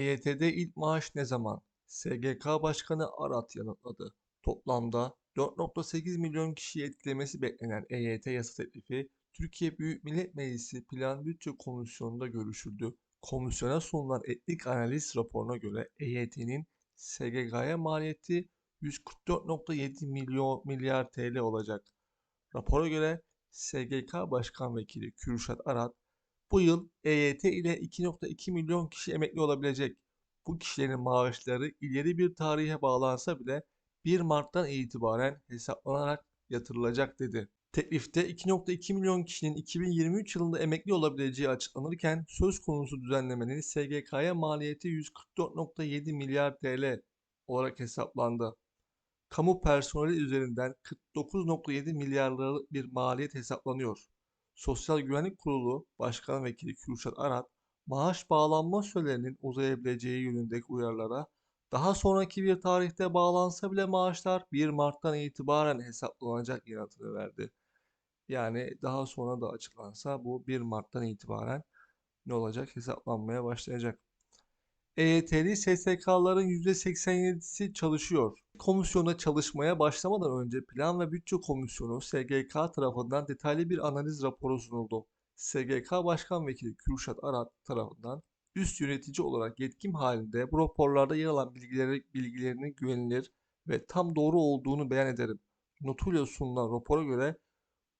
EYT'de ilk maaş ne zaman? SGK Başkanı Arat yanıtladı. Toplamda 4.8 milyon kişiyi etkilemesi beklenen EYT yasa teklifi Türkiye Büyük Millet Meclisi Plan Bütçe Komisyonu'nda görüşüldü. Komisyona sunulan etnik analiz raporuna göre EYT'nin SGK'ya maliyeti 144.7 milyon milyar TL olacak. Rapora göre SGK Başkan Vekili Kürşat Arat, bu yıl EYT ile 2.2 milyon kişi emekli olabilecek. Bu kişilerin maaşları ileri bir tarihe bağlansa bile 1 Mart'tan itibaren hesaplanarak yatırılacak dedi. Teklifte 2.2 milyon kişinin 2023 yılında emekli olabileceği açıklanırken söz konusu düzenlemenin SGK'ya maliyeti 144.7 milyar TL olarak hesaplandı. Kamu personeli üzerinden 49.7 milyar liralık bir maliyet hesaplanıyor. Sosyal Güvenlik Kurulu Başkan Vekili Kürşat Arat, maaş bağlanma sürelerinin uzayabileceği yönündeki uyarılara daha sonraki bir tarihte bağlansa bile maaşlar 1 Mart'tan itibaren hesaplanacak yanıtını verdi. Yani daha sonra da açıklansa bu 1 Mart'tan itibaren ne olacak hesaplanmaya başlayacak. EYT'li SSK'ların %87'si çalışıyor. Komisyona çalışmaya başlamadan önce Plan ve Bütçe Komisyonu SGK tarafından detaylı bir analiz raporu sunuldu. SGK Başkan Vekili Kürşat Arat tarafından üst yönetici olarak yetkim halinde bu raporlarda yer alan bilgileri, bilgilerinin güvenilir ve tam doğru olduğunu beyan ederim. Notuyla sunulan rapora göre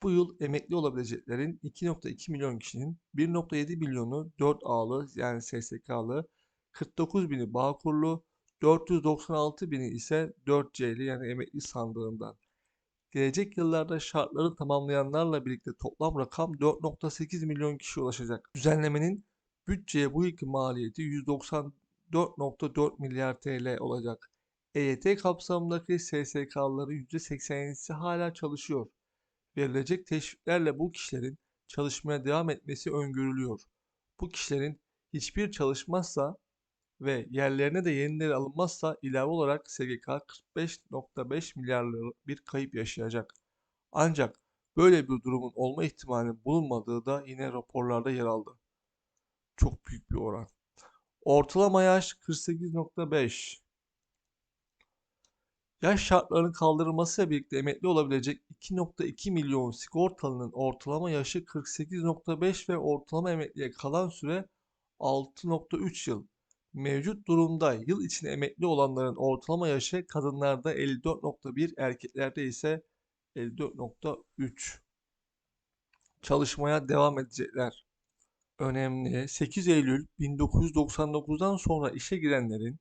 bu yıl emekli olabileceklerin 2.2 milyon kişinin 1.7 milyonu 4 A'lı yani SSK'lı, 49 bini Bağkurlu, 496 bini ise 4C'li yani emekli sandığından. Gelecek yıllarda şartları tamamlayanlarla birlikte toplam rakam 4.8 milyon kişi ulaşacak. Düzenlemenin bütçeye bu yılki maliyeti 194.4 milyar TL olacak. EYT kapsamındaki SSK'ların %87'si hala çalışıyor. Verilecek teşviklerle bu kişilerin çalışmaya devam etmesi öngörülüyor. Bu kişilerin hiçbir çalışmazsa ve yerlerine de yenileri alınmazsa ilave olarak SGK 45.5 milyar liralık bir kayıp yaşayacak. Ancak böyle bir durumun olma ihtimalinin bulunmadığı da yine raporlarda yer aldı. Çok büyük bir oran. Ortalama yaş 48.5. Yaş şartlarının kaldırılmasıyla birlikte emekli olabilecek 2.2 milyon sigortalının ortalama yaşı 48.5 ve ortalama emekliye kalan süre 6.3 yıl. Mevcut durumda yıl içinde emekli olanların ortalama yaşı kadınlarda 54.1, erkeklerde ise 54.3. Çalışmaya devam edecekler. Önemli 8 Eylül 1999'dan sonra işe girenlerin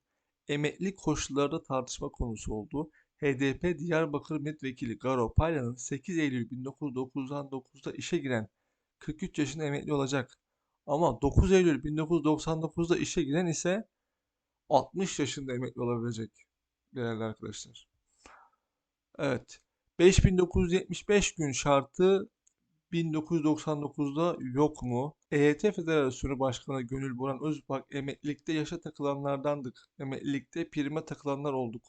emekli koşullarda tartışma konusu oldu. HDP Diyarbakır Milletvekili Garo Paylan'ın 8 Eylül 1999'da işe giren 43 yaşında emekli olacak. Ama 9 Eylül 1999'da işe giren ise 60 yaşında emekli olabilecek değerli arkadaşlar. Evet. 5975 gün şartı 1999'da yok mu? EYT Federasyonu Başkanı Gönül Buran Özbak emeklilikte yaşa takılanlardandık. Emeklilikte prime takılanlar olduk.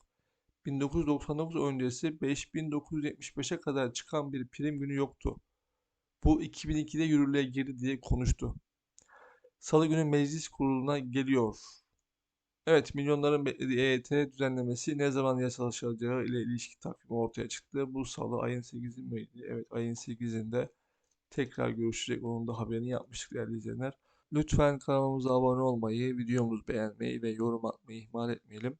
1999 öncesi 5975'e kadar çıkan bir prim günü yoktu. Bu 2002'de yürürlüğe girdi diye konuştu. Salı günü meclis kuruluna geliyor. Evet, milyonların beklediği EYT düzenlemesi ne zaman yasalaşacağı ile ilişki takvimi ortaya çıktı. Bu salı ayın 8'inde, evet ayın 8'inde tekrar görüşecek. Onun da haberini yapmıştık değerli izleyenler. Lütfen kanalımıza abone olmayı, videomuzu beğenmeyi ve yorum atmayı ihmal etmeyelim.